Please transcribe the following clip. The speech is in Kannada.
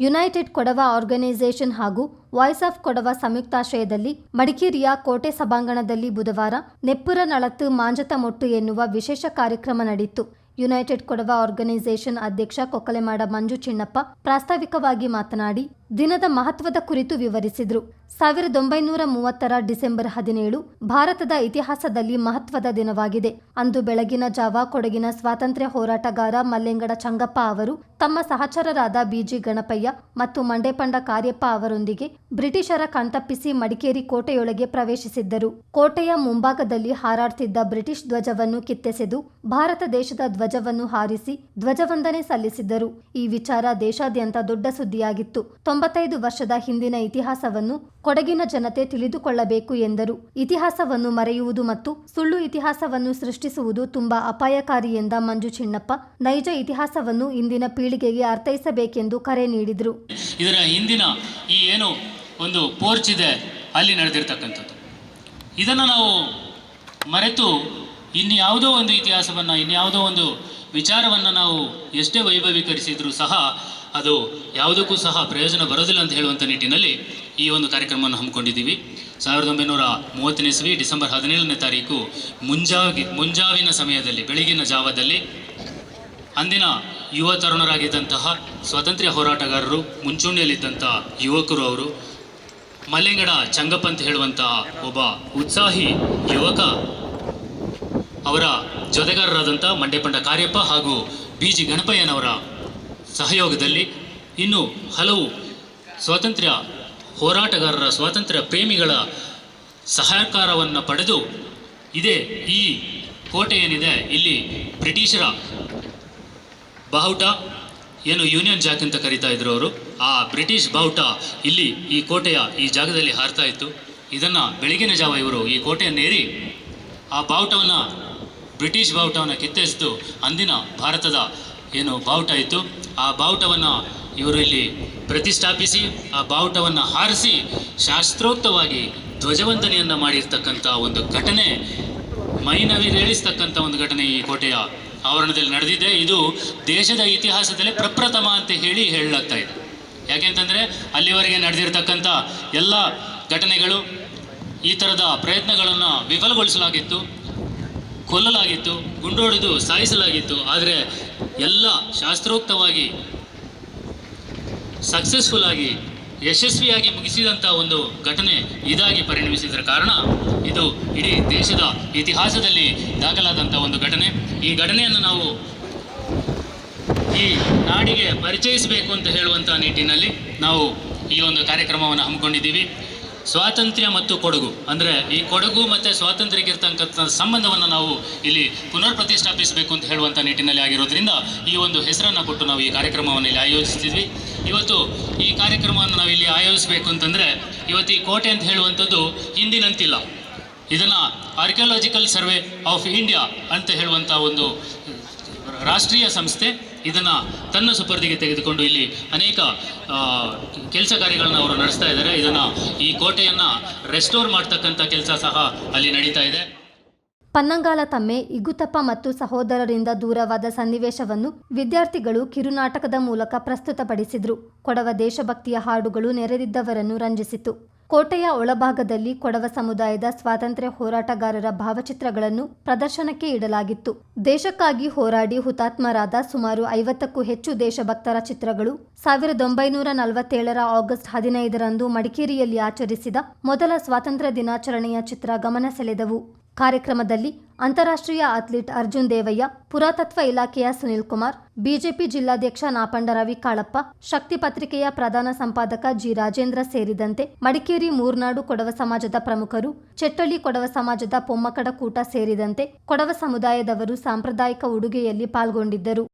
ಯುನೈಟೆಡ್ ಕೊಡವ ಆರ್ಗನೈಸೇಷನ್ ಹಾಗೂ ವಾಯ್ಸ್ ಆಫ್ ಕೊಡವ ಸಂಯುಕ್ತಾಶ್ರಯದಲ್ಲಿ ಮಡಿಕೇರಿಯ ಕೋಟೆ ಸಭಾಂಗಣದಲ್ಲಿ ಬುಧವಾರ ನೆಪ್ಪುರ ನಳತ್ತು ಮಾಂಜತ ಮೊಟ್ಟು ಎನ್ನುವ ವಿಶೇಷ ಕಾರ್ಯಕ್ರಮ ನಡೆಯಿತು. ಯುನೈಟೆಡ್ ಕೊಡವ ಆರ್ಗನೈಸೇಷನ್ ಅಧ್ಯಕ್ಷ ಕೊಕ್ಕಲೆಮಾಡ ಮಂಜು ಚಿನ್ನಪ್ಪ ಪ್ರಾಸ್ತಾವಿಕವಾಗಿ ಮಾತನಾಡಿ ದಿನದ ಮಹತ್ವದ ಕುರಿತು ವಿವರಿಸಿದರು. ಸಾವಿರದ ಒಂಬೈನೂರ ಮೂವತ್ತರ ಡಿಸೆಂಬರ್ ಹದಿನೇಳು ಭಾರತದ ಇತಿಹಾಸದಲ್ಲಿ ಮಹತ್ವದ ದಿನವಾಗಿದೆ. ಅಂದು ಬೆಳಗಿನ ಜಾವ ಕೊಡಗಿನ ಸ್ವಾತಂತ್ರ್ಯ ಹೋರಾಟಗಾರ ಮಲ್ಲೆಂಗಡ ಚಂಗಪ್ಪ ಅವರು, ತಮ್ಮ ಸಹಚರರಾದ ಬಿಜಿ ಗಣಪಯ್ಯ ಮತ್ತು ಮಂಡೇಪಂಡ ಕಾರ್ಯಪ್ಪ ಅವರೊಂದಿಗೆ ಬ್ರಿಟಿಷರ ಕಣ್ತಪ್ಪಿಸಿ ಮಡಿಕೇರಿ ಕೋಟೆಯೊಳಗೆ ಪ್ರವೇಶಿಸಿದ್ದರು. ಕೋಟೆಯ ಮುಂಭಾಗದಲ್ಲಿ ಹಾರಾಡ್ತಿದ್ದ ಬ್ರಿಟಿಷ್ ಧ್ವಜವನ್ನು ಕಿತ್ತೆಸೆದು ಭಾರತ ದೇಶದ ಧ್ವಜವನ್ನು ಹಾರಿಸಿ ಧ್ವಜವಂದನೆ ಸಲ್ಲಿಸಿದ್ದರು. ಈ ವಿಚಾರ ದೇಶಾದ್ಯಂತ ದೊಡ್ಡ ಸುದ್ದಿಯಾಗಿತ್ತು. ತೊಂಬತ್ತೈದು ವರ್ಷದ ಹಿಂದಿನ ಇತಿಹಾಸವನ್ನು ಕೊಡಗಿನ ಜನತೆ ತಿಳಿದುಕೊಳ್ಳಬೇಕು ಎಂದರು. ಇತಿಹಾಸವನ್ನು ಮರೆಯುವುದು ಮತ್ತು ಸುಳ್ಳು ಇತಿಹಾಸವನ್ನು ಸೃಷ್ಟಿಸುವುದು ತುಂಬಾ ಅಪಾಯಕಾರಿ ಎಂದ ಮಂಜು ಚಿನ್ನಪ್ಪ, ನೈಜ ಇತಿಹಾಸವನ್ನು ಇಂದಿನ ಪೀಳಿಗೆಗೆ ಅರ್ಥೈಸಬೇಕೆಂದು ಕರೆ ನೀಡಿದರು. ಇದರ ಹಿಂದಿನ ಈ ಏನು ಒಂದು ಪೋರ್ಚ್ ಇದೆ, ಅಲ್ಲಿ ನಡೆದಿರ್ತಕ್ಕಂಥದ್ದು. ಇದನ್ನು ನಾವು ಮರೆತು ಇನ್ಯಾವುದೋ ಒಂದು ಇತಿಹಾಸವನ್ನು, ಇನ್ಯಾವುದೋ ಒಂದು ವಿಚಾರವನ್ನು ನಾವು ಎಷ್ಟೇ ವೈಭವೀಕರಿಸಿದರೂ ಸಹ ಅದು ಯಾವುದಕ್ಕೂ ಸಹ ಪ್ರಯೋಜನ ಬರೋದಿಲ್ಲ ಅಂತ ಹೇಳುವಂಥ ನಿಟ್ಟಿನಲ್ಲಿ ಈ ಒಂದು ಕಾರ್ಯಕ್ರಮವನ್ನು ಹಮ್ಮಿಕೊಂಡಿದ್ದೀವಿ. ಸಾವಿರದ ಒಂಬೈನೂರ ಮೂವತ್ತನೇ ಇಸ್ವಿ ಡಿಸೆಂಬರ್ ಹದಿನೇಳನೇ ತಾರೀಕು ಮುಂಜಾವಿ ಮುಂಜಾವಿನ ಸಮಯದಲ್ಲಿ, ಬೆಳಗಿನ ಜಾವದಲ್ಲಿ ಅಂದಿನ ಯುವ ತರುಣರಾಗಿದ್ದಂತಹ ಸ್ವಾತಂತ್ರ್ಯ ಹೋರಾಟಗಾರರು ಮುಂಚೂಣಿಯಲ್ಲಿದ್ದಂಥ ಯುವಕರು ಅವರು, ಮಲೆಂಗಡ ಚಂಗಪ್ಪ ಅಂತ ಹೇಳುವಂತಹ ಒಬ್ಬ ಉತ್ಸಾಹಿ ಯುವಕ ಅವರ ಜೊತೆಗಾರರಾದಂಥ ಮಂಡ್ಯಪಂಡ ಕಾರ್ಯಪ್ಪ ಹಾಗೂ ಬಿ ಜಿ ಗಣಪಯ್ಯನವರ ಸಹಯೋಗದಲ್ಲಿ ಇನ್ನು ಹಲವು ಸ್ವಾತಂತ್ರ್ಯ ಹೋರಾಟಗಾರರ ಸ್ವಾತಂತ್ರ್ಯ ಪ್ರೇಮಿಗಳ ಸಹಕಾರವನ್ನು ಪಡೆದು ಇದೇ ಈ ಕೋಟೆ ಏನಿದೆ ಇಲ್ಲಿ ಬ್ರಿಟಿಷರ ಬಾವುಟ ಏನು ಯೂನಿಯನ್ ಜಾಕ್ ಅಂತ ಕರೀತಾ ಇದ್ರು ಅವರು. ಆ ಬ್ರಿಟಿಷ್ ಬಾವುಟ ಇಲ್ಲಿ ಈ ಕೋಟೆಯ ಈ ಜಾಗದಲ್ಲಿ ಹಾರ್ತಾ ಇತ್ತು. ಇದನ್ನು ಬೆಳಗಿನ ಜಾವ ಇವರು ಈ ಕೋಟೆಯನ್ನೇರಿ ಆ ಬಾವುಟವನ್ನು ಬ್ರಿಟಿಷ್ ಬಾವುಟವನ್ನು ಕಿತ್ತೆಸೆದು ಅಂದಿನ ಭಾರತದ ಏನು ಬಾವುಟ ಇತ್ತು. ಆ ಬಾವುಟವನ್ನು ಇವರು ಇಲ್ಲಿ ಪ್ರತಿಷ್ಠಾಪಿಸಿ, ಆ ಬಾವುಟವನ್ನು ಹಾರಿಸಿ ಶಾಸ್ತ್ರೋಕ್ತವಾಗಿ ಧ್ವಜವಂದನೆಯನ್ನು ಮಾಡಿರ್ತಕ್ಕಂಥ ಒಂದು ಘಟನೆ ಮೈನವಿರೇಳಿಸ್ತಕ್ಕಂಥ ಒಂದು ಘಟನೆ ಈ ಕೋಟೆಯ ಆವರಣದಲ್ಲಿ ನಡೆದಿದೆ. ಇದು ದೇಶದ ಇತಿಹಾಸದಲ್ಲಿ ಪ್ರಪ್ರಥಮ ಅಂತ ಹೇಳಿ ಹೇಳಲಾಗ್ತಾ ಇದೆ. ಯಾಕೆಂತಂದರೆ ಅಲ್ಲಿವರೆಗೆ ನಡೆದಿರ್ತಕ್ಕಂಥ ಎಲ್ಲ ಘಟನೆಗಳು ಈ ಥರದ ಪ್ರಯತ್ನಗಳನ್ನು ವಿಫಲಗೊಳಿಸಲಾಗಿತ್ತು. ಕೊಲ್ಲಲಾಗಿತ್ತು, ಗುಂಡೊಡೆದು ಸಾಯಿಸಲಾಗಿತ್ತು. ಆದರೆ ಎಲ್ಲ ಶಾಸ್ತ್ರೋಕ್ತವಾಗಿ ಸಕ್ಸಸ್ಫುಲ್ ಆಗಿ, ಯಶಸ್ವಿಯಾಗಿ ಮುಗಿಸಿದಂಥ ಒಂದು ಘಟನೆ ಇದಾಗಿ ಪರಿಣಮಿಸಿದ ಕಾರಣ ಇದು ಇಡೀ ದೇಶದ ಇತಿಹಾಸದಲ್ಲಿ ದಾಖಲಾದಂಥ ಒಂದು ಘಟನೆ. ಈ ಘಟನೆಯನ್ನು ನಾವು ಈ ನಾಡಿಗೆ ಪರಿಚಯಿಸಬೇಕು ಅಂತ ಹೇಳುವಂಥ ನಿಟ್ಟಿನಲ್ಲಿ ನಾವು ಈ ಒಂದು ಕಾರ್ಯಕ್ರಮವನ್ನು ಹಮ್ಮಿಕೊಂಡಿದ್ದೀವಿ. ಸ್ವಾತಂತ್ರ್ಯ ಮತ್ತು ಕೊಡಗು. ಅಂದರೆ ಈ ಕೊಡಗು ಮತ್ತು ಸ್ವಾತಂತ್ರ್ಯಕ್ಕೆ ಇರ್ತಕ್ಕಂಥ ಸಂಬಂಧವನ್ನು ನಾವು ಇಲ್ಲಿ ಪುನರ್ ಪ್ರತಿಷ್ಠಾಪಿಸಬೇಕು ಅಂತ ಹೇಳುವಂಥ ನಿಟ್ಟಿನಲ್ಲಿ ಆಗಿರೋದ್ರಿಂದ ಈ ಒಂದು ಹೆಸರನ್ನು ಕೊಟ್ಟು ನಾವು ಈ ಕಾರ್ಯಕ್ರಮವನ್ನು ಇಲ್ಲಿ ಆಯೋಜಿಸ್ತಿದ್ವಿ. ಇವತ್ತು ಈ ಕಾರ್ಯಕ್ರಮವನ್ನು ನಾವು ಇಲ್ಲಿ ಆಯೋಜಿಸಬೇಕು ಅಂತಂದರೆ ಇವತ್ತು ಈ ಕೋಟೆ ಅಂತ ಹೇಳುವಂಥದ್ದು ಹಿಂದಿನಂತಿಲ್ಲ. ಇದನ್ನು ಆರ್ಕಿಯಾಲಜಿಕಲ್ ಸರ್ವೆ ಆಫ್ ಇಂಡಿಯಾ ಅಂತ ಹೇಳುವಂಥ ಒಂದು ರಾಷ್ಟ್ರೀಯ ಸಂಸ್ಥೆ. ಇದನ್ನು ತನ್ನ ಸುಪರ್ದಿಗೆ ತೆಗೆದುಕೊಂಡು ಇಲ್ಲಿ ಅನೇಕ ಕೆಲಸ ಕಾರ್ಯಗಳನ್ನು ಅವರು ನಡೆಸ್ತಾ ಇದ್ದಾರೆ. ಇದನ್ನು ಈ ಕೋಟೆಯನ್ನು ರೆಸ್ಟೋರ್ ಮಾಡ್ತಕ್ಕಂಥ ಕೆಲಸ ಸಹ ಅಲ್ಲಿ ನಡೀತಾ ಇದೆ. ಪನ್ನಂಗಾಲ ತಮ್ಮೆ, ಇಗುತಪ್ಪ ಮತ್ತು ಸಹೋದರರಿಂದ ದೂರವಾದ ಸನ್ನಿವೇಶವನ್ನು ವಿದ್ಯಾರ್ಥಿಗಳು ಕಿರುನಾಟಕದ ಮೂಲಕ ಪ್ರಸ್ತುತಪಡಿಸಿದ್ರು. ಕೊಡವ ದೇಶಭಕ್ತಿಯ ಹಾಡುಗಳು ನೆರೆದಿದ್ದವರನ್ನು ರಂಜಿಸಿತು. ಕೋಟೆಯ ಒಳಭಾಗದಲ್ಲಿ ಕೊಡವ ಸಮುದಾಯದ ಸ್ವಾತಂತ್ರ್ಯ ಹೋರಾಟಗಾರರ ಭಾವಚಿತ್ರಗಳನ್ನು ಪ್ರದರ್ಶನಕ್ಕೆ ಇಡಲಾಗಿತ್ತು. ದೇಶಕ್ಕಾಗಿ ಹೋರಾಡಿ ಹುತಾತ್ಮರಾದ ಸುಮಾರು ಐವತ್ತಕ್ಕೂ ಹೆಚ್ಚು ದೇಶಭಕ್ತರ ಚಿತ್ರಗಳು ಸಾವಿರದ ಒಂಬೈನೂರ ನಲವತ್ತೇಳರ ಆಗಸ್ಟ್ ಹದಿನೈದರಂದು ಮಡಿಕೇರಿಯಲ್ಲಿ ಆಚರಿಸಿದ ಮೊದಲ ಸ್ವಾತಂತ್ರ್ಯ ದಿನಾಚರಣೆಯ ಚಿತ್ರ ಗಮನ ಸೆಳೆದವು. ಕಾರ್ಯಕ್ರಮದಲ್ಲಿ ಅಂತಾರಾಷ್ಟ್ರೀಯ ಅಥ್ಲೀಟ್ ಅರ್ಜುನ್ ದೇವಯ್ಯ, ಪುರಾತತ್ವ ಇಲಾಖೆಯ ಸುನಿಲ್ ಕುಮಾರ್, ಬಿಜೆಪಿ ಜಿಲ್ಲಾಧ್ಯಕ್ಷ ನಾಪಂಡ ರವಿ ಕಾಳಪ್ಪ, ಶಕ್ತಿ ಪತ್ರಿಕೆಯ ಪ್ರಧಾನ ಸಂಪಾದಕ ಜಿ ರಾಜೇಂದ್ರ ಸೇರಿದಂತೆ ಮಡಿಕೇರಿ, ಮೂರ್ನಾಡು ಕೊಡವ ಸಮಾಜದ ಪ್ರಮುಖರು, ಚೆಟ್ಟಳ್ಳಿ ಕೊಡವ ಸಮಾಜದ ಪೊಮ್ಮಕಡ ಕೂಟ ಸೇರಿದಂತೆ ಕೊಡವ ಸಮುದಾಯದವರು ಸಾಂಪ್ರದಾಯಿಕ ಉಡುಗೆಯಲ್ಲಿ ಪಾಲ್ಗೊಂಡಿದ್ದರು.